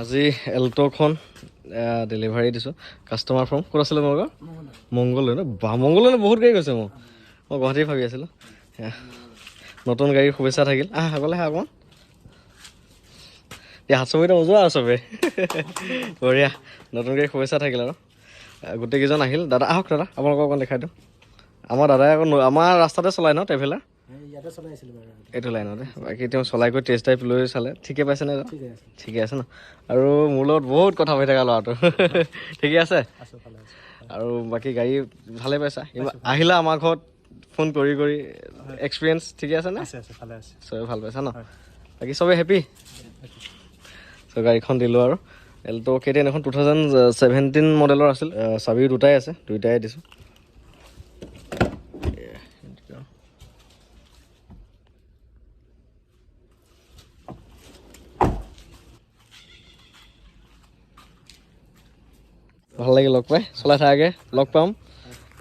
আজি এল্ট'খন ডেলিভাৰী দিছোঁ। কাষ্টমাৰ ফ্ৰম ক'ত আছিলে তোমালোকৰ মংগলদৈ ন? মংগলদৈ বহুত গাড়ী গৈছে মোৰ। মই গুৱাহাটী ভাবি আছিলোঁ। নতুন গাড়ীৰ শুভেচ্ছা থাকিল। আহ আগলৈ আহা অকণমান এই হাত চবিটা বজোৱা আৰু চবেই বঢ়িয়া নতুন গাড়ীৰ শুভেচ্ছা থাকিল আৰু। গোটেইকেইজন আহিল। দাদা আহক দাদা আপোনালোকক অকণ দেখাই দিওঁ। আমাৰ দাদাই আকৌ আমাৰ ৰাস্তাতে চলাই ন ট্ৰেভেলাৰ? এইটো লাইনতে। বাকী তেওঁ চলাই কৰি টেষ্ট ড্ৰাইভ লৈ চালে। ঠিকে পাইছেনে ঠিকে আছে। ন? আৰু মোৰ লগত বহুত কথা পাতি থকা ল'ৰাটো। ঠিকে আছে? আৰু বাকী গাড়ী ভালে পাইছা? আহিলা আমাৰ ঘৰত ফোন কৰি কৰি এক্সপিৰিয়েঞ্চ ঠিকে আছে নে? আছে আছে ভালে আছে। চবে ভাল পাইছা ন? বাকী চবে হেপী চ' গাড়ীখন দিলোঁ আৰু। এল্ট' কেইদিন এখন টু থাউজেণ্ড ছেভেণ্টিন মডেলৰ আছিল। চাবিও দুটাই আছে দুইটাই দিছোঁ। ভালো লাগিল লগ পাই। চলাই থাকাকৈ লগ পাম।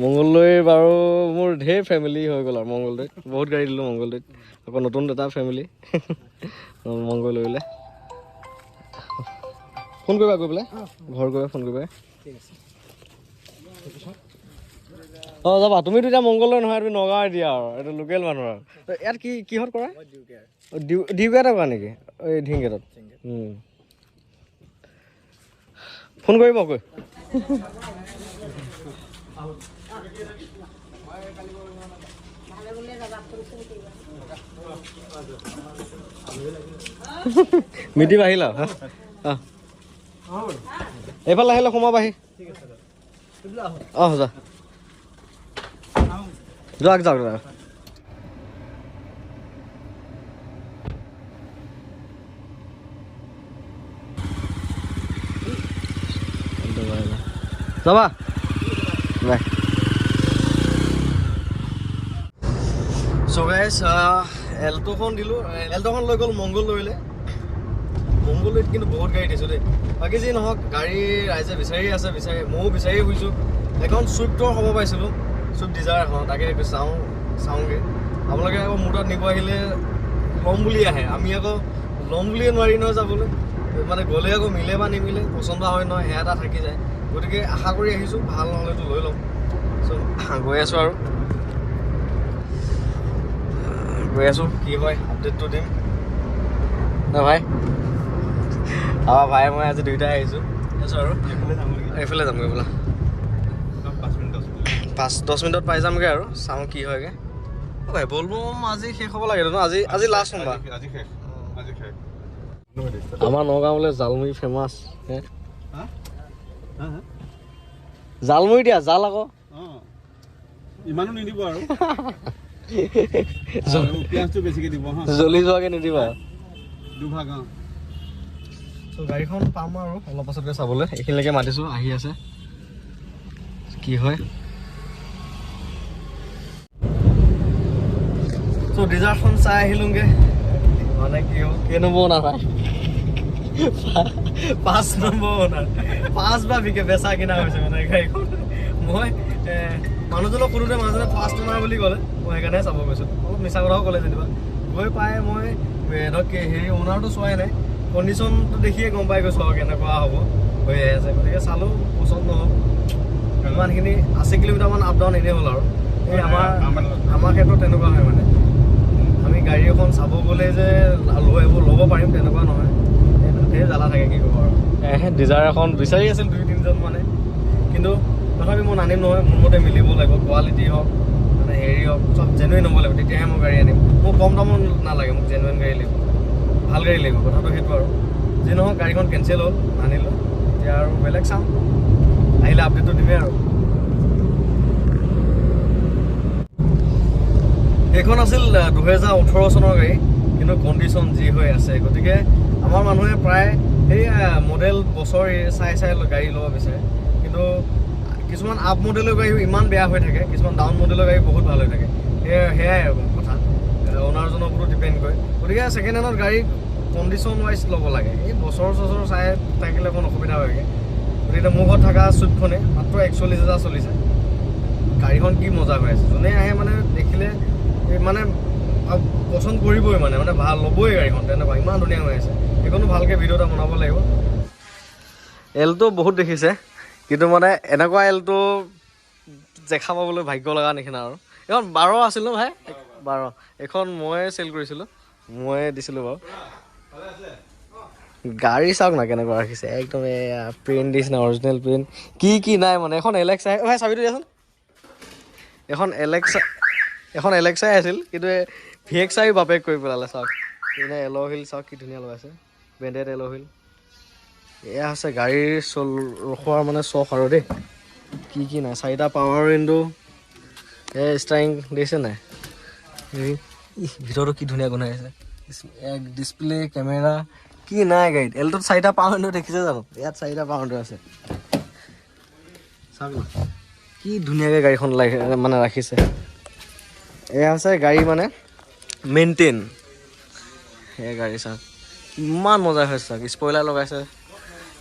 মংগলদৈ বাৰু মোৰ ঢেৰ ফেমিলি হৈ গ'ল আৰু মংগলদৈত বহুত গাড়ী দিলোঁ মংগলদৈত আকৌ নতুন এটা ফেমিলি মংগলদৈলৈ ফোন কৰিবা, গৈ পেলাই। ঘৰ গৈ ফোন কৰিবা। অঁ, যাবা। তুমিতো এতিয়া মংগলদৈ নহয়, তুমি নগাঁৱৰ দিয়া আৰু। এইটো লোকেল মানুহ আৰু। ইয়াত কি, কিহত কৰা? ডিউ ডিউগেটত কৰা নেকি? এই ঢিংগেটত। ফোন কৰিব কৈ মিটিং আহিলা এইফালে আহিলে সোমাবাহি দাদা অঁ যা। যাওক যাওক যাওক। যাবা বাই চ' গাইজ এল্ট'খন দিলোঁ। এল্ট'খন লৈ গ'ল মংগলদৈলৈ। মংগলদৈত কিন্তু বহুত গাড়ী দিছোঁ দেই। বাকী যি নহওক গাড়ী ৰাইজে বিচাৰি আছে বিচাৰি ময়ো বিচাৰি ফুৰিছোঁ। এখন চুইফ্টৰ হ'ব পাইছিলোঁ। চুইফ্ট ডিজাৰ এখন তাকে চাওঁ চাওঁগৈ। আপোনালোকে আকৌ মোৰ তাত নিব আহিলে ল'ম বুলি আহে। আমি আকৌ ল'ম বুলিয়ে নোৱাৰি নহয় যাবলৈ। মানে গ'লে আকৌ মিলে বা নিমিলে পচন্দ হয় নহয় সেয়া এটা থাকি যায়। গতিকে আশা কৰি আহিছোঁ ভাল নহ'লেতো লৈ ল'ম। চ' গৈ আছোঁ আৰু। গৈ আছোঁ কি হয় আপডেটটো দিম। ন ভাই? আমাৰ ভাই মই আজি দুইটাই আহিছোঁ। আছোঁ আৰু এইফালে যামগৈ বোলা। পাঁচ দহ মিনিটত পাই যামগৈ আৰু চাওঁ কি হয়গৈ। অ ভাই বলবম আজি শেষ হ'ব লাগে ন আজি আজি লাষ্ট সোমবাৰ। আজি শেষ আজি শেষ। আমাৰ নগাঁৱলৈ জালমুড়ি ফেমাছ হা? জালমুড়ি দিয়া জাল আকৌ। অঁ ইমানো নিদিব আৰু। পিঁয়াজটো বেছিকৈ দিব হা। জ্বলি যোৱাকৈ নিদিবা দুভাগ অঁ। গাড়ীখন পাম আৰু অলপ পাছতকৈ চাবলৈ। এইখিনিলৈকে মাতিছোঁ আহি আছে। কি হয়? ত' ডিজাৰ্টখন চাই আহিলোঁগৈ। মানে কি হ'ল কেই নম্বৰ অনাৰ ভাই পাঁচ নম্বৰ অনাৰ পাঁচ বা বিকে বেচা কিনা হৈছে মানে গাড়ীখন মই মানুহজনক সোধোতে মানুহজনে ফাৰ্ষ্ট অনাৰ বুলি ক'লে, মই সেইকাৰণে চাব গৈছোঁ। অলপ মিছা কথাও ক'লে যেনিবা। গৈ পাই মই ধৰক হেৰি অ'নাৰটো চোৱাই নাই। কণ্ডিশ্যনটো দেখিয়ে গম পাই গৈছোঁ আৰু কেনেকুৱা হ'ব হৈ আছে। গতিকে চালোঁ, পচন্দ নহ'ল। ইমানখিনি আশী কিলোমিটাৰমান আপ ডাউন এনেই হ'ল আৰু। এই আমাৰ আমাৰ ক্ষেত্ৰত তেনেকুৱা হয় মানে। আমি গাড়ী এখন চাব গ'লে যে লৈ ল'ব পাৰিম, তেনেকুৱা নহয়। ডিজাৰ এখন বিচাৰি আছিল দুই তিনিজন মানে। কিন্তু তথাপি মই নানিম নহয় মোৰ মতে মিলিব লাগিব কোৱালিটি হওক মানে হেৰি হওক চব জেনুৱেন হ'ব লাগিব তেতিয়াহে মই গাড়ী আনিম। মোক কম দামত নালাগে মোক জেনুৱেন গাড়ী লাগিব। ভাল গাড়ী লাগিব কথাটো সেইটো আৰু। যি নহওক গাড়ীখন কেঞ্চেল হ'ল আনিলোঁ এতিয়া আৰু বেলেগ চাম। আহিলে আপডেটটো দিমেই আৰু। এইখন আছিল দুহেজাৰ ওঠৰ চনৰ গাড়ী কিন্তু কণ্ডিশ্যন যি হৈ আছে গতিকে আমাৰ মানুহে প্ৰায় সেই মডেল বছৰ চাই চাই গাড়ী ল'ব বিচাৰে। কিন্তু কিছুমান আপ মডেলৰ গাড়ীও ইমান বেয়া হৈ থাকে কিছুমান ডাউন মডেলৰ গাড়ী বহুত ভাল হৈ থাকে। সেয়া সেয়াই কথা। অ'নাৰজনৰ ওপৰত ডিপেণ্ড কৰে। গতিকে ছেকেণ্ড হেণ্ডত গাড়ী কণ্ডিশ্যন ৱাইজ ল'ব লাগে। এই বছৰ চছৰ চাই থাকিলে অকণ অসুবিধা হয়গৈ। গতিকে মোৰ ঘৰত থকা চুইফ্টখনে মাত্ৰ একচল্লিছ হাজাৰ চলিছে। গাড়ীখন কি মজা হৈ আছে। যোনে আহে মানে দেখিলে মানে পচন্দ কৰিবই মানে মানে ভাল ল'বই গাড়ীখন তেনেকুৱা ইমান ধুনীয়া হৈ আছে। সেইখনো ভালকৈ ভিডিঅ' এটা বনাব লাগিব। এলটো বহুত দেখিছে কিন্তু মানে এনেকুৱা এলটো দেখা পাবলৈ ভাগ্য লগা নিচিনা আৰু। এইখন বাৰ আছিল ন ভাই? বাৰ। এইখন ময়ে চেল কৰিছিলোঁ ময়ে দিছিলোঁ বাৰু। গাড়ী চাওক না কেনেকুৱা ৰাখিছে একদম এয়া প্ৰিণ্ট দিছে অৰিজিনেল প্ৰিণ্ট কি কি নাই মানে এখন এলেক্সাই ভাই চাবিটো দিয়াচোন। এখন এলেক্সা এখন এলেক্সাই আছিল কিন্তু ভি এক্স আই বাপেক কৰি পেলালে চাওক। এনে এল' হিল চাওক কি ধুনীয়া লগাইছে। ব্ৰেণ্ডেড এল' হিল এয়া হৈছে গাড়ীৰ চল ৰখোৱাৰ মানে চখ আৰু দেই। কি কি নাই চাৰিটা পাৱাৰ উইণ্ডো এই ষ্টাৰিং দিছে নাই? ভিতৰতো কি ধুনীয়া গোন্ধাই আছে। এক ডিছপ্লে কেমেৰা কি নাই গাড়ীত। এলটোত চাৰিটা পাৱাৰ উইণ্ডো দেখিছে জানো? ইয়াত চাৰিটা পাৱাৰ উইণ্ডো আছে। চাওক কি ধুনীয়াকৈ গাড়ীখন লাগি মানে ৰাখিছে। এয়া হৈছে গাড়ী মানে মেইনটেইন সেই গাড়ী চাওক ইমান মজা হৈছে চাওক স্পইলাৰ লগাইছে।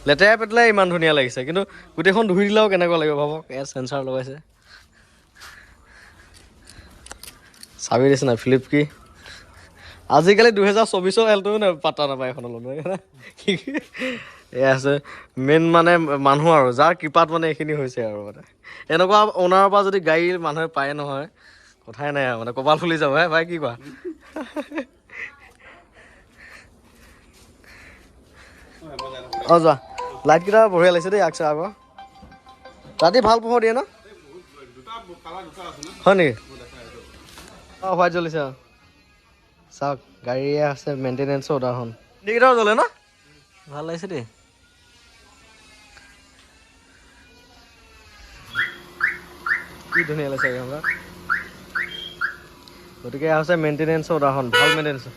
লেতেৰা পেতেলাই ইমান ধুনীয়া লাগিছে কিন্তু গোটেইখন ধুই দিলেও কেনেকুৱা লাগিব ভাবক? এয়া চেঞ্চাৰ লগাইছে। চাবি দিছে নাই ফ্লিপ কি? আজিকালি দুহেজাৰ চৌবিছৰ এলটোও পাত্তা নাপায় এখনলৈ এয়া আছে মেইন মানে মানুহ আৰু যাৰ কৃপাত মানে এইখিনি হৈছে আৰু মানে। এনেকুৱা অ'নাৰৰ পৰা যদি গাড়ী মানুহে পায় নহয় কথাই নাই আৰু মানে কপাল ফুলি যাব হে ভাই কি কোৱা? অঁ যোৱা। লাইটকেইটা বঢ়িয়া লাগিছে দেই আগচা আগৰ। ৰাতি ভালো পোহৰ দিয়ে ন? হয় নেকি? অঁ হোৱাইট জ্বলিছে অঁ। চাওক গাড়ীয়ে আছে মেইনটেনেঞ্চৰ উদাহৰণ। এইকেইটাও জ্বলে ন? ভালো লাগিছে দেই। কি ধুনীয়া লাগিছে গাড়ীখন গতিকে এয়া হৈছে মেইনটেনেঞ্চৰ উদাহৰণ ভাল মেইনটেনেঞ্চ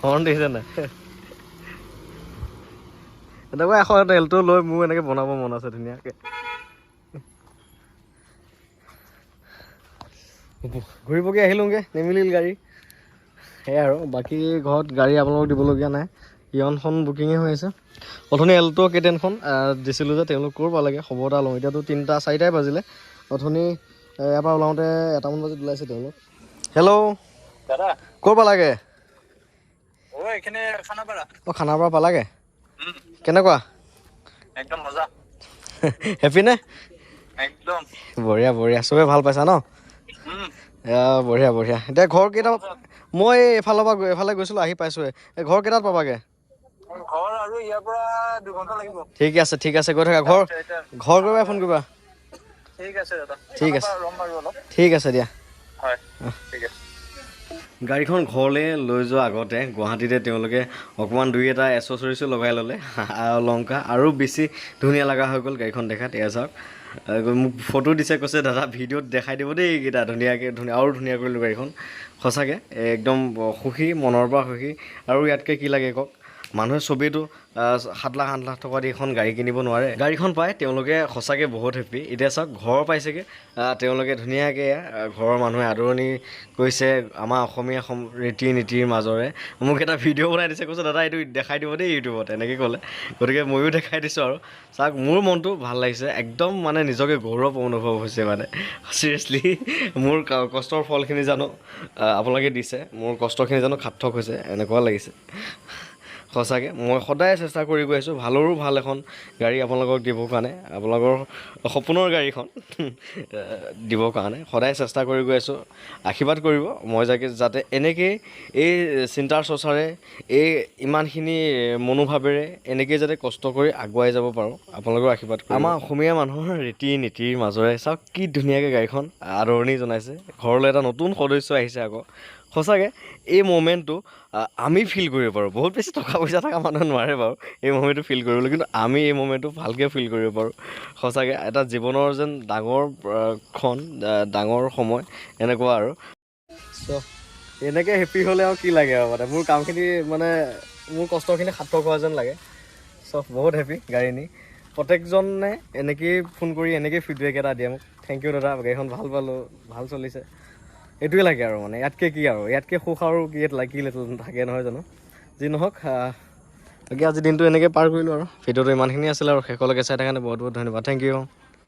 হৰ্ণ দেখিছে নাই? এনেকুৱা এখন এলটো লৈ মোৰ এনেকৈ বনাব মন আছে ধুনীয়াকৈ। ঘূৰি পকি আহিলোঁগৈ নিমিলিল গাড়ী। সেয়াই আৰু বাকী ঘৰত গাড়ী আপোনালোকক দিবলগীয়া নাই। ইয়নখন বুকিঙে হৈ আছে। অথনি এল্ট' কেটেনখন দিছিলোঁ যে তেওঁলোক ক'ৰ পালেগে খবৰ এটা লওঁ। এতিয়াতো তিনিটা চাৰিটাই বাজিলে। অথনি ইয়াৰ পৰা ওলাওঁতে এটামান বজাত ওলাইছে তেওঁলোক। হেল্ল' দাদা? ক'ৰ পালাগে অঁ খানাপাৰা পালাগে। কেনেকুৱা? একদম মজা। হেপী নে? একদম। বঢ়িয়া বঢ়িয়া। চবে ভাল পাইছা ন? বঢ়িয়া বঢ়িয়া। এতিয়া ঘৰ কেইটা মই এইফালৰ পৰা এফালে গৈছিলোঁ আহি পাইছোঁহে। এই ঘৰ কেইটাত পাবাগে? ঠিক আছে ঠিক আছে। গৈ থাকা। ঘৰ ঘৰ গৈ ফোন কৰিবা। ঠিক আছে ঠিক আছে। দিয়া। গাড়ীখন ঘৰলৈ লৈ যোৱাৰ আগতে গুৱাহাটীতে তেওঁলোকে অকণমান দুই এটা এচেচৰিজো লগাই ল'লে। অলংকাৰ আৰু বেছি ধুনীয়া লগা হৈ গ'ল গাড়ীখন দেখাত এয়া চাওক মোক ফটো দিছে কৈছে দাদা ভিডিঅ'ত দেখাই দিব দেই এইকেইটা ধুনীয়াকৈ ধুনীয়া আৰু ধুনীয়া কৰিলোঁ গাড়ীখন। সঁচাকৈ একদম সুখী মনৰ পৰা সুখী। আৰু ইয়াতকৈ কি লাগে কওক মানুহে চবেইতো সাত লাখ আঠ লাখ টকা দি এখন গাড়ী কিনিব নোৱাৰে। গাড়ীখন পাই তেওঁলোকে সঁচাকৈ বহুত হেপী এতিয়া চাওক ঘৰ পাইছেগৈ। তেওঁলোকে ধুনীয়াকৈ ঘৰৰ মানুহে আদৰণি কৰিছে আমাৰ অসমীয়া সম ৰীতি নীতিৰ মাজৰে। মোক এটা ভিডিঅ' বনাই দিছে কৈছে দাদা এইটো দেখাই দিব দেই ইউটিউবত এনেকৈ ক'লে। গতিকে ময়ো দেখাই দিছোঁ আৰু। চাওক মোৰ মনটো ভাল লাগিছে। একদম মানে নিজকে গৌৰৱ অনুভৱ হৈছে মানে। চিৰিয়াছলি মোৰ কষ্টৰ ফলখিনি জানো আপোনালোকে দিছে। মোৰ কষ্টখিনি জানো সাৰ্থক হৈছে এনেকুৱা লাগিছে। সঁচাকৈ মই সদায় চেষ্টা কৰি গৈ আছোঁ। ভালৰো ভাল এখন গাড়ী আপোনালোকক দিবৰ কাৰণে আপোনালোকৰ সপোনৰ গাড়ীখন দিবৰ কাৰণে সদায় চেষ্টা কৰি গৈ আছোঁ। আশীৰ্বাদ কৰিব। মই যাকে যাতে এনেকৈয়ে এই চিন্তাৰ চৰ্চাৰে এই ইমানখিনি মনোভাৱেৰে এনেকৈয়ে যাতে কষ্ট কৰি আগুৱাই যাব পাৰোঁ আপোনালোকৰ আশীৰ্বাদ আমাৰ অসমীয়া মানুহৰ ৰীতি নীতিৰ মাজৰে চাওক কি ধুনীয়াকৈ গাড়ীখন আদৰণি জনাইছে। ঘৰলৈ এটা নতুন সদস্য আহিছে আকৌ। সঁচাকৈ এই ম'মেণ্টটো আমি ফিল কৰিব পাৰোঁ। বহুত বেছি টকা পইচা থকা মানুহে নোৱাৰে বাৰু এই ম'মেণ্টটো ফিল কৰিবলৈ কিন্তু আমি এই ম'মেণ্টটো ভালকৈ ফিল কৰিব পাৰোঁ। সঁচাকৈ এটা জীৱনৰ যেন ডাঙৰ ক্ষণ ডাঙৰ সময় এনেকুৱা আৰু। চ' এনেকৈ হেপী হ'লে আৰু কি লাগে আৰু মানে? মোৰ কামখিনি মানে মোৰ কষ্টখিনি সাৰ্থক হোৱা যেন লাগে। চ' বহুত হেপী গাড়ী নি। প্ৰত্যেকজনে এনেকৈয়ে ফোন কৰি এনেকৈয়ে ফিডবেক এটা দিয়ে মোক। থেংক ইউ দাদা গাড়ীখন ভাল পালোঁ ভাল চলিছে। এইটোৱে লাগে আৰু মানে ইয়াতকৈ কি আৰু ইয়াতকৈ সুখ আৰু কি লাগি থাকে নহয় জানো? যি নহওক বাকী আজি দিনটো এনেকৈ পাৰ কৰিলোঁ আৰু ভিডিঅ'টো ইমানখিনি আছিলে আৰু শেষলৈকে চাই কাৰণে বহুত বহুত ধন্যবাদ থেংক ইউ